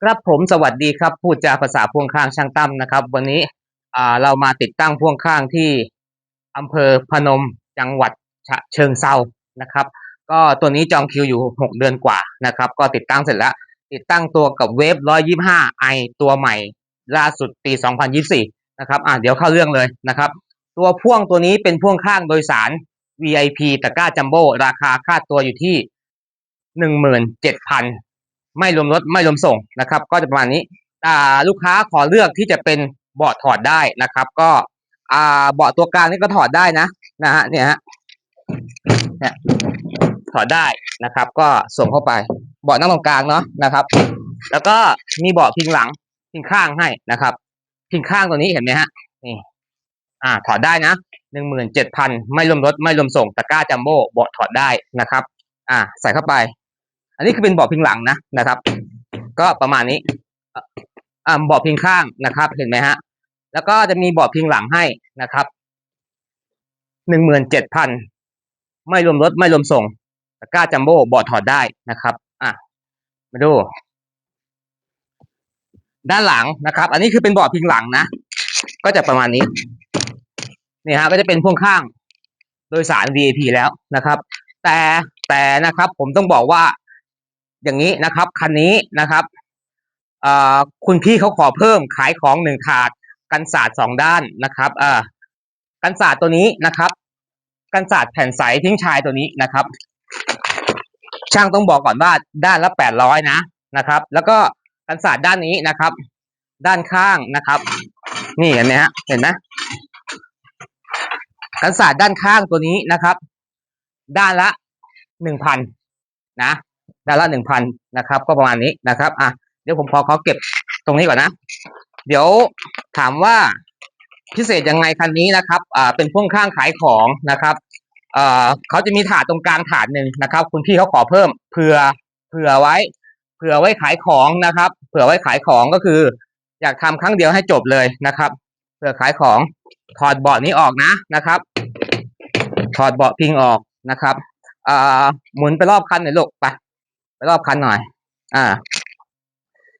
ครับผมสวัสดีครับ พูดจาภาษาพ่วงข้างช่างตั้มนะครับ วันนี้อ่าเรามาติดตั้งพ่วงข้างที่อำเภอพนมจังหวัดฉะเชิงเซานะครับ ก็ตัวนี้จองคิวอยู่ 6 เดือนกว่านะครับ ก็ติดตั้งเสร็จแล้ว ติดตั้งตัวกับเวฟ125ไอตัวใหม่ ล่าสุดปี 2024 นะครับอ่าเดี๋ยวเข้าเรื่องเลยนะครับ ตัวพ่วงตัวนี้เป็นพ่วงข้างโดยสาร VIP ตะกร้าจัมโบ้ราคาค่าตัวอยู่ที่ 17,000 ไม่รวมรถไม่รวมส่งนะครับ ก็จะประมาณนี้อ่ลูกค้าขอเลือกที่จะเป็นเบาะถอดได้นะครับ ก็เบาะตัวกลางนี่ก็ถอดได้นะนะฮะเนี่ยฮะถอดได้นะครับ ก็ส่งเข้าไปเบาะนั่งตรงกลางเนาะนะครับ แล้วก็มีเบาะพิงหลังพิงข้างให้นะครับพิงข้างตัวนี้เห็นไหมฮะนี่อ่าถอดได้นะหนึ่งหมื่นเจ็ดพันไม่รวมรถไม่รวมส่งตะกร้าจัมโบ้เบาะถอดได้นะครับ อ่า ใส่เข้าไป อันนี้คือเป็นเบาะพิงหลังนะนะครับ ก็ประมาณนี้อ่าเบาะพิงข้างนะครับ เห็นไหมฮะ แล้วก็จะมีเบาะพิงหลังให้นะครับหนึ่งหมื่นเจ็ดพันไม่รวมรถไม่รวมส่งตะกร้าจัมโบ้เบาะถอดได้นะครับอะมาดู ด้านหลังนะครับ อันนี้คือเป็นเบาะพิงหลังนะก็จะประมาณนี้นี่ฮะก็จะเป็นพ่วงข้างโดยสาร VIP แล้วนะครับ แต่แต่นะครับ ผมต้องบอกว่า อย่างนี้นะครับ คันนี้นะครับคุณพี่เขาขอเพิ่มขายของหนึ่งถาด กันศาสตร์สองด้านนะครับกันศาสตร์ตัวนี้นะครับ กันศาสตร์แผ่นใสทิ้งชายตัวนี้นะครับ ช่างต้องบอกก่อนว่าด้านละแปดร้อยนะนะครับ แล้วก็กันศาสตร์ด้านนี้นะครับ ด้านข้างนะครับ นี่เห็นไหมฮะเห็นไหมกันศาสตร์ด้านข้างตัวนี้นะครับ ด้านละหนึ่งพันนะ ด้านละหนึ่งพันนะครับ ก็ประมาณนี้นะครับอะเดี๋ยวผมขอเขาเก็บตรงนี้ก่อนนะ เดี๋ยวถามว่าพิเศษยังไงคันนี้นะครับอ่าเป็นพ่วงข้างขายของนะครับเอ่อเขาจะมีถาดตรงกลางถาดหนึ่งนะครับ คุณพี่เขาขอเพิ่มเผื่อเผื่อไว้ เผื่อไว้ขายของนะครับ เผื่อไว้ขายของก็คือ อยากทำครั้งเดียวให้จบเลยนะครับ เผื่อขายของถอดเบาะนี้ออกนะนะครับ ถอดเบาะพิงออกนะครับอ่าหมุนไปรอบคันหน่อยลูกไป รอบคันหน่อย อ่า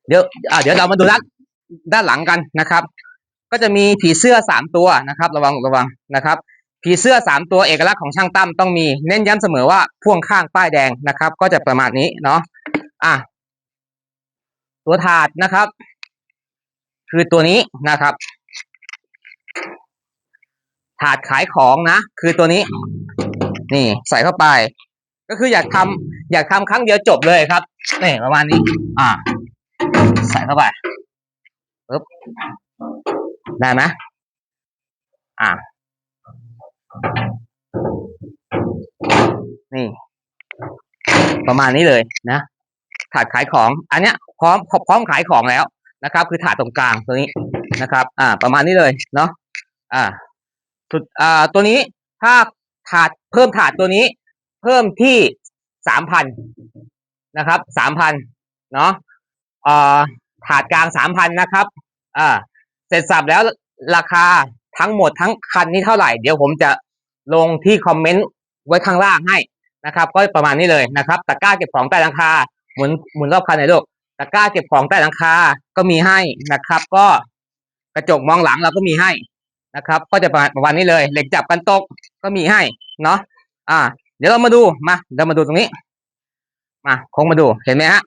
เดี๋ยว อ่า เดี๋ยวเรามาดูด้านด้านหลังกันนะครับ ก็จะมีผีเสื้อสามตัวนะครับ ระวังระวังนะครับ ผีเสื้อสามตัวเอกลักษณ์ของช่างตั้มต้องมีเน้นย้ำเสมอว่าพ่วงข้างป้ายแดงนะครับ ก็จะประมาณนี้เนาะอะตัวถาดนะครับ คือตัวนี้นะครับ ถาดขายของนะ คือตัวนี้ นี่ใส่เข้าไป ก็คืออยากทำ อยากทำครั้งเดียวจบเลยครับนี่ประมาณนี้ อ่า ใส่เข้าไปปึ๊บได้ไหมอ่านี่ ประมาณนี้เลยนะถาดขายของ อันเนี้ยพร้อมพร้อมขายของแล้วนะครับ คือถาดตรงกลางตัวนี้นะครับ อ่า ประมาณนี้เลยเนาะอ่าสุดอ่าตัวนี้ถ้าถาดเพิ่มถาดตัวนี้ เพิ่มที่ สามพันนะครับสามพันเนาะอ่าถาดกลางสามพันนะครับอ่าเสร็จสับแล้วราคาทั้งหมดทั้งคันนี้เท่าไหร่ เดี๋ยวผมจะลงที่คอมเมนต์ไว้ข้างล่างให้นะครับ ก็ประมาณนี้เลยนะครับตะกร้าเก็บของใต้หลังคาหมุนหมุนรอบคันหน่อยลูกตะกร้าเก็บของใต้หลังคาก็มีให้นะครับ ก็กระจกมองหลังเราก็มีให้นะครับ ก็จะประมาณประมาณนี้เลย เหล็กจับกันตกก็มีให้เนาะอ่า ดี๋ยวเรามาดูมาเรามาดูตรงนี้ มาคงมาดูเห็นไหมฮะ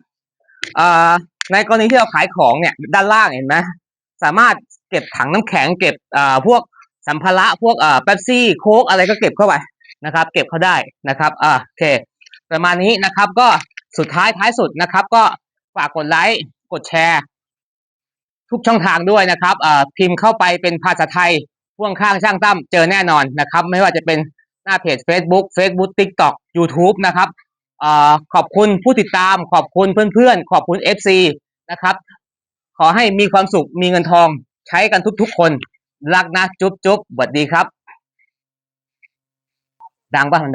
ในกรณีที่เราขายของเนี่ย ด้านล่างเห็นไหมสามารถเก็บถังน้ำแข็งเก็บพวกสัมภาระพวกอ่าเป๊ปซี่โค้กอะไรก็เก็บเข้าไปนะครับ เก็บเขาได้นะครับอ่าโอเค ประมาณนี้นะครับ ก็สุดท้ายท้ายสุดนะครับ ก็ฝากกดไลค์กดแชร์ ทุกช่องทางด้วยนะครับพิมพ์เข้าไปเป็นภาษาไทยพ่วงข้างช่างตั้มเจอแน่นอนนะครับ ไม่ว่าจะเป็น หน้าเพจ Facebook Facebook TikTok YouTube นะครับอขอบคุณผู้ติดตาม ขอบคุณเพื่อนๆ ขอบคุณ FC นะครับ ขอให้มีความสุขมีเงินทองใช้กันทุกๆคน รักนะ จุ๊บจุ๊บสวัสดีครับ ดังป่ะ